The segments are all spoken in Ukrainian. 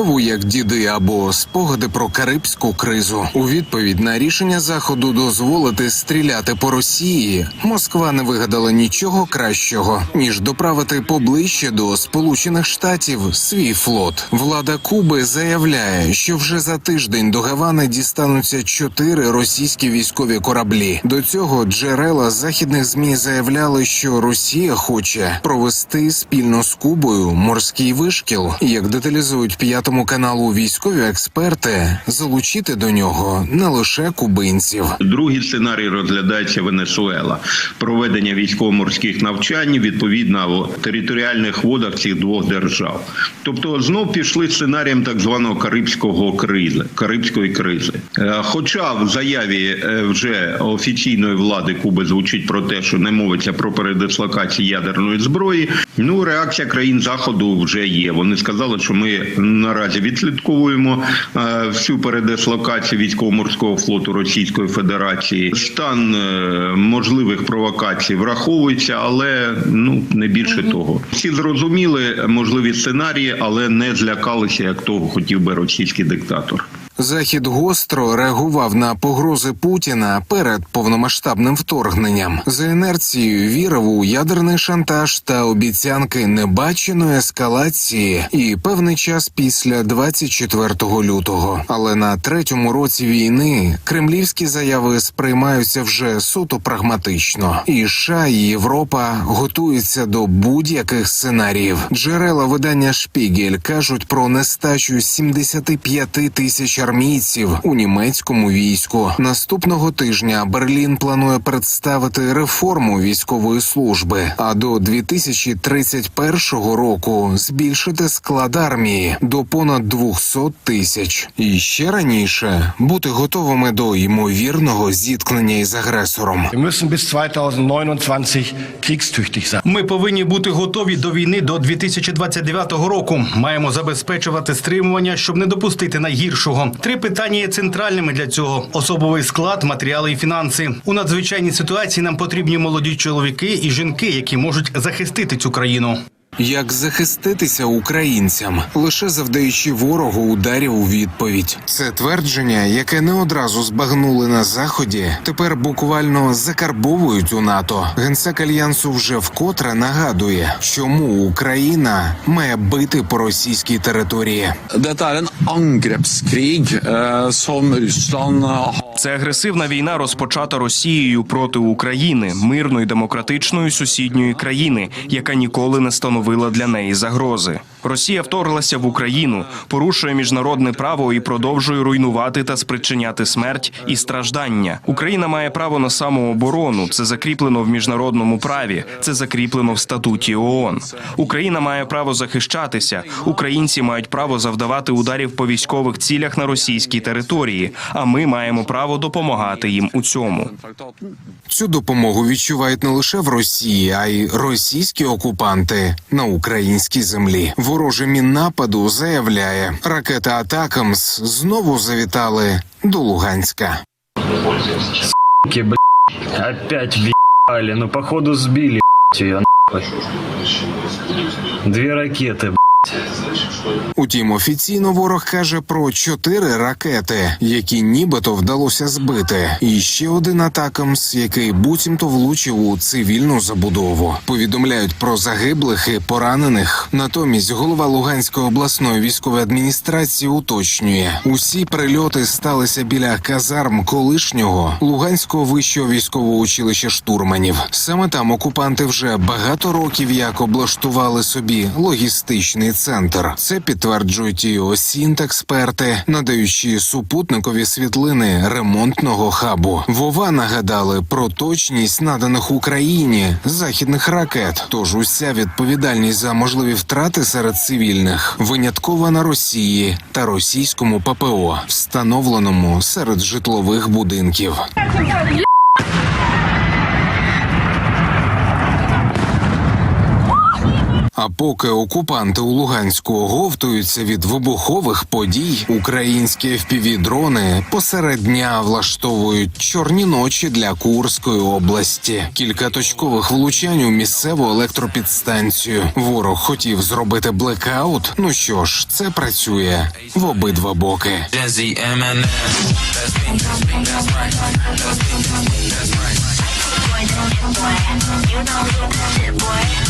Як діди або спогади про карибську кризу у відповідь на рішення заходу дозволити стріляти по Росії. Москва не вигадала нічого кращого ніж доправити поближче до Сполучених Штатів свій флот. Влада Куби заявляє, що вже за тиждень до Гавани дістануться чотири російські військові кораблі. До цього джерела західних змі заявляли, що Росія хоче провести спільно з Кубою морський вишкіл. Як деталізують п'ятому каналу військові експерти, залучити до нього не лише кубинців. Другий сценарій розглядається Венесуела. Проведення військово-морських навчань відповідно в територіальних водах цих двох держав. Тобто знов пішли сценарієм так званого карибського кризи, карибської кризи. Е, Хоча в заяві е, вже офіційної влади Куби звучить про те, що не мовиться про передислокацію ядерної зброї. Ну реакція країн заходу вже є. Вони сказали, що ми наразі відслідковуємо е, всю передислокацію військово-морського флоту Російської Федерації. Стан е, можливих провокацій враховується, але ну не більше того. Всі зрозуміли можливі сценарії, але не злякалися, як того хотів би російський диктатор. Захід гостро реагував на погрози Путіна перед повномасштабним вторгненням. За інерцією вірив у ядерний шантаж та обіцянки небаченої ескалації і певний час після 24 лютого. Але на третьому році війни кремлівські заяви сприймаються вже суто прагматично. І США і Європа готуються до будь-яких сценаріїв. Джерела видання Шпігель кажуть про нестачу 75 тисяч армійців у німецькому війську. Наступного тижня Берлін планує представити реформу військової служби, а до 2031 року збільшити склад армії до понад 200 тисяч. І ще раніше бути готовими до ймовірного зіткнення із агресором. Wir müssen bis 2029 kriegstüchtig sein. Ми повинні бути готові до війни до 2029 року. Маємо забезпечувати стримування, щоб не допустити найгіршого. Три питання є центральними для цього: особовий склад, матеріали і фінанси. У надзвичайній ситуації нам потрібні молоді чоловіки і жінки, які можуть захистити цю країну. Як захиститися українцям, лише завдаючи ворогу ударів у відповідь. Це твердження, яке не одразу збагнули на заході, тепер буквально закарбовують у НАТО. Генсек альянсу вже вкотре нагадує, чому Україна має бити по російській території. Dette er en eh, som Russland Це агресивна війна розпочата Росією проти України, мирної демократичної сусідньої країни, яка ніколи не становила для неї загрози. Росія вторглася в Україну, порушує міжнародне право і продовжує руйнувати та спричиняти смерть і страждання. Україна має право на самооборону. Це закріплено в міжнародному праві. Це закріплено в статуті ООН. Україна має право захищатися. Українці мають право завдавати ударів по військових цілях на російській території. А ми маємо право допомагати їм у цьому. Цю допомогу відчувають не лише в Росії, а й російські окупанти на українській землі. Вороже нападу заявляє, ракета Атакамс знову завітали до Луганська. Суки, б... опять в'їбали, Ну, походу, збили, блядь, ее нахуй. Дві ракети, блядь. Утім, офіційно ворог каже про чотири ракети, які нібито вдалося збити, і ще один атакамс, який буцімто влучив у цивільну забудову. Повідомляють про загиблих і поранених. Натомість голова Луганської обласної військової адміністрації уточнює, усі прильоти сталися біля казарм колишнього Луганського вищого військового училища штурманів. Саме там окупанти вже багато років як облаштували собі логістичний центр. Це підтверджують і осінт-експерти, надаючи супутникові світлини ремонтного хабу. Вова нагадали про точність наданих Україні західних ракет. Тож уся відповідальність за можливі втрати серед цивільних виняткова на Росії та російському ППО, встановленому серед житлових будинків. А поки окупанти у Луганську оговтуються від вибухових подій, українські FPV-дрони посеред дня влаштовують чорні ночі для Курської області. Кілька точкових влучань у місцеву електропідстанцію. Ворог хотів зробити блекаут. Ну що ж, це працює в обидва боки. Boy, you know you the shit, boy.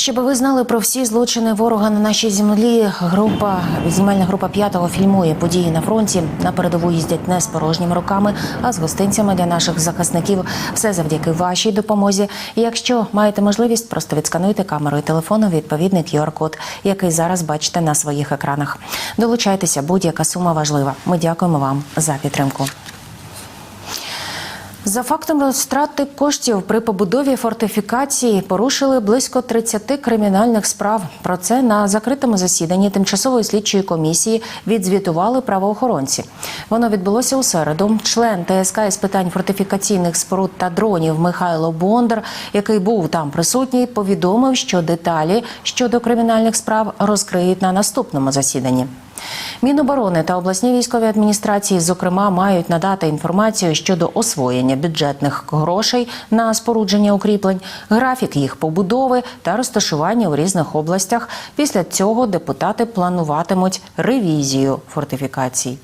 Щоб ви знали про всі злочини ворога на нашій землі, група знімальна група п'ятого фільмує події на фронті. На передову їздять не з порожніми руками, а з гостинцями для наших захисників. Все завдяки вашій допомозі. І якщо маєте можливість, просто відскануйте камерою телефону відповідний QR-код, який зараз бачите на своїх екранах. Долучайтеся, будь-яка сума важлива. Ми дякуємо вам за підтримку. За фактом розтрати коштів при побудові фортифікації порушили близько 30 кримінальних справ. Про це на закритому засіданні тимчасової слідчої комісії відзвітували правоохоронці. Воно відбулося у середу. Член ТСК із питань фортифікаційних споруд та дронів Михайло Бондар, який був там присутній, повідомив, що деталі щодо кримінальних справ розкриють на наступному засіданні. Міноборони та обласні військові адміністрації, зокрема, мають надати інформацію щодо освоєння бюджетних грошей на спорудження укріплень, графік їх побудови та розташування у різних областях. Після цього депутати плануватимуть ревізію фортифікацій.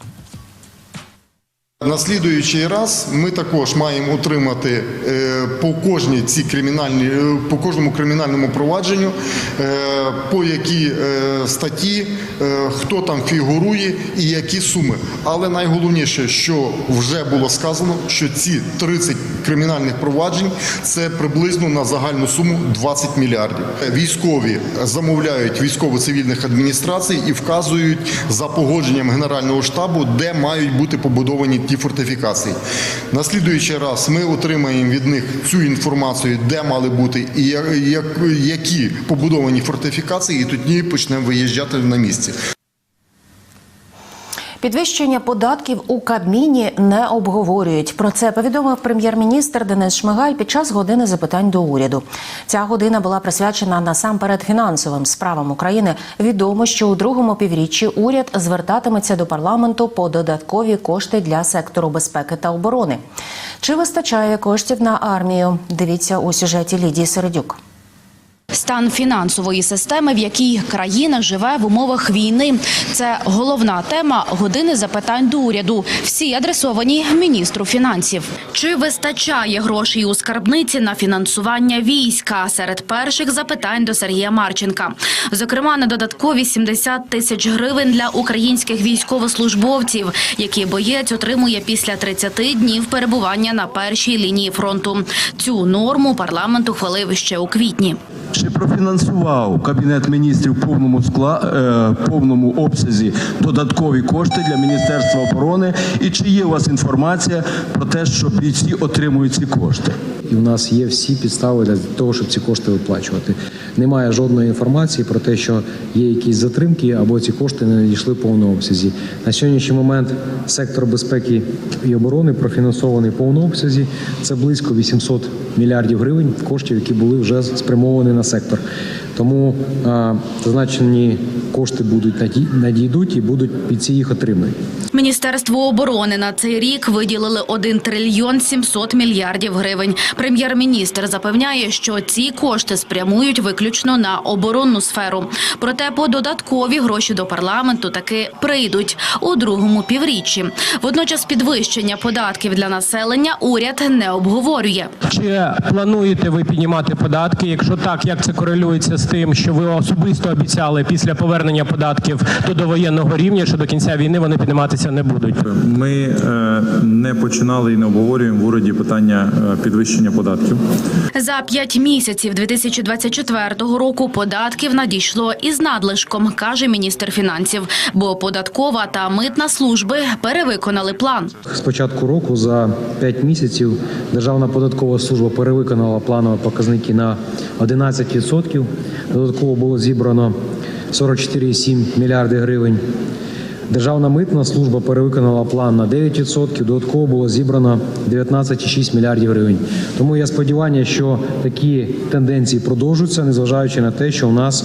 На слідуючий раз ми також маємо отримати е, по кожній ці кримінальні е, по кожному кримінальному провадженню, е, по якій е, статті, хто там фігурує і які суми. Але найголовніше, що вже було сказано, що ці 30 кримінальних проваджень це приблизно на загальну суму 20 мільярдів. Військові замовляють військово-цивільних адміністрацій і вказують за погодженням Генерального штабу, де мають бути побудовані ті фортифікації. На слідуючий раз ми отримаємо від них цю інформацію, де мали бути і які побудовані фортифікації, і тоді почнемо виїжджати на місці. Підвищення податків у Кабміні не обговорюють. Про це повідомив прем'єр-міністр Денис Шмигаль під час години запитань до уряду. Ця година була присвячена насамперед фінансовим справам України. Відомо, що у другому півріччі уряд звертатиметься до парламенту по додаткові кошти для сектору безпеки та оборони. Чи вистачає коштів на армію? Дивіться у сюжеті Лідії Середюк. Стан фінансової системи, в якій країна живе в умовах війни, це головна тема години запитань до уряду. Всі адресовані міністру фінансів. Чи вистачає грошей у скарбниці на фінансування війська? Серед перших запитань до Сергія Марченка. Зокрема, на додаткові 70 тисяч гривень для українських військовослужбовців, які боєць отримує після 30 днів перебування на першій лінії фронту. Цю норму парламент ухвалив ще у квітні. Чи профінансував Кабінет міністрів в повному скла е, повному обсязі додаткові кошти для Міністерства оборони? І чи є у вас інформація про те, що бійці отримують ці кошти? І в нас є всі підстави для того, щоб ці кошти виплачувати. Немає жодної інформації про те, що є якісь затримки або ці кошти не надійшли в повному обсязі. На сьогоднішній момент сектор безпеки і оборони профінансований в повному обсязі. Це близько 800 мільярдів гривень коштів, які були вже спрямовані на сектор. Тому а, зазначені кошти будуть надійдуть і будуть бійці їх отримають. Міністерству оборони на цей рік виділили 1 трильйон 700 мільярдів гривень. Прем'єр-міністр запевняє, що ці кошти спрямують виключно на оборонну сферу. Проте по додаткові гроші до парламенту таки прийдуть у другому півріччі. Водночас підвищення податків для населення уряд не обговорює. Чи плануєте ви піднімати податки? Якщо так, як це корелюється з тим, що ви особисто обіцяли після повернення податків до довоєнного рівня, що до кінця війни вони підніматися не будуть? Ми е, не починали і не обговорюємо в уряді питання е, підвищення податків. За п'ять місяців 2024 року податків надійшло із надлишком, каже міністр фінансів, бо податкова та митна служби перевиконали план. З початку року за 5 місяців Державна податкова служба перевиконала планові показники на 11%. Додатково було зібрано 44,7 мільярди гривень. Державна митна служба перевиконала план на 9%, додатково було зібрано 19,6 мільярдів гривень. Тому є сподівання, що такі тенденції продовжуються, незважаючи на те, що у нас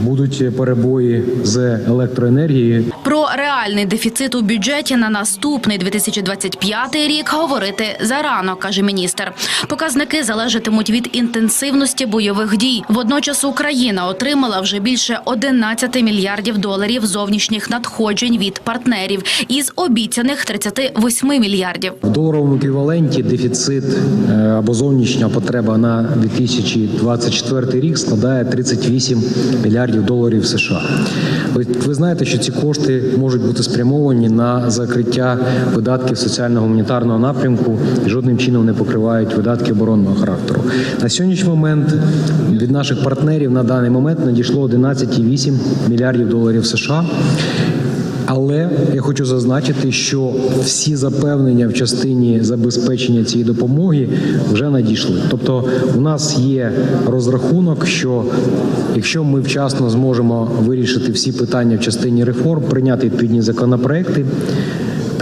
будуть перебої з електроенергією. Про реальний дефіцит у бюджеті на наступний 2025 рік говорити зарано, каже міністр. Показники залежатимуть від інтенсивності бойових дій. Водночас Україна отримала вже більше 11 мільярдів доларів зовнішніх надходжень від партнерів із обіцяних 38 мільярдів. В доларовому еквіваленті дефіцит е, або зовнішня потреба на 2024 рік складає 38 мільярдів доларів США. Ви, ви знаєте, що ці кошти можуть бути спрямовані на закриття видатків соціально-гуманітарного напрямку і жодним чином не покривають видатки оборонного характеру. На сьогоднішній момент від наших партнерів на даний момент надійшло 11,8 мільярдів доларів США. Але я хочу зазначити, що всі запевнення в частині забезпечення цієї допомоги вже надійшли. Тобто, у нас є розрахунок, що якщо ми вчасно зможемо вирішити всі питання в частині реформ, прийняти відповідні законопроекти.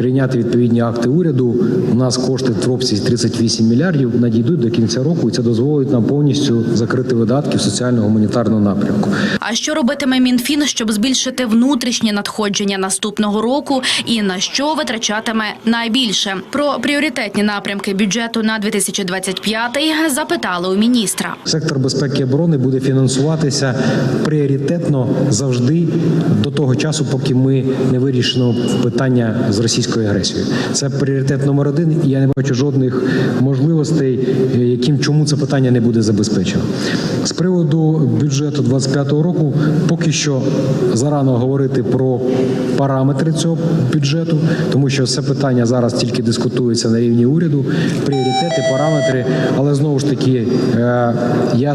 Прийняти відповідні акти уряду. У нас кошти в обсязі 38 мільярдів надійдуть до кінця року, і це дозволить нам повністю закрити видатки в соціально-гуманітарному напрямку. А що робитиме Мінфін, щоб збільшити внутрішні надходження наступного року і на що витрачатиме найбільше? Про пріоритетні напрямки бюджету на 2025 запитали у міністра. Сектор безпеки і оборони буде фінансуватися пріоритетно завжди до того часу, поки ми не вирішимо питання з російською агресією. Це пріоритет номер один. І я не бачу жодних можливостей, е, яким чому це питання не буде забезпечено. З приводу бюджету 25-го року, поки що зарано говорити про параметри цього бюджету, тому що це питання зараз тільки дискутується на рівні уряду, пріоритети, параметри. Але знову ж таки, е, я,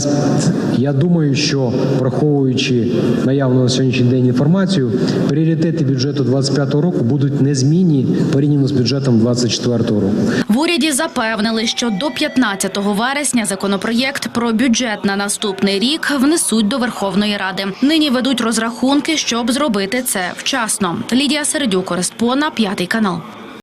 я думаю, що враховуючи наявну на сьогоднішній день інформацію, пріоритети бюджету 25-го року будуть незмінні порівняно з бюджетом 24-го року. В уряді запевнили, що до 15 вересня законопроєкт про бюджет на наступний рік внесуть до Верховної Ради. Нині ведуть розрахунки, щоб зробити це вчасно. Лідія Середюк, Кореспона, п'ятий канал.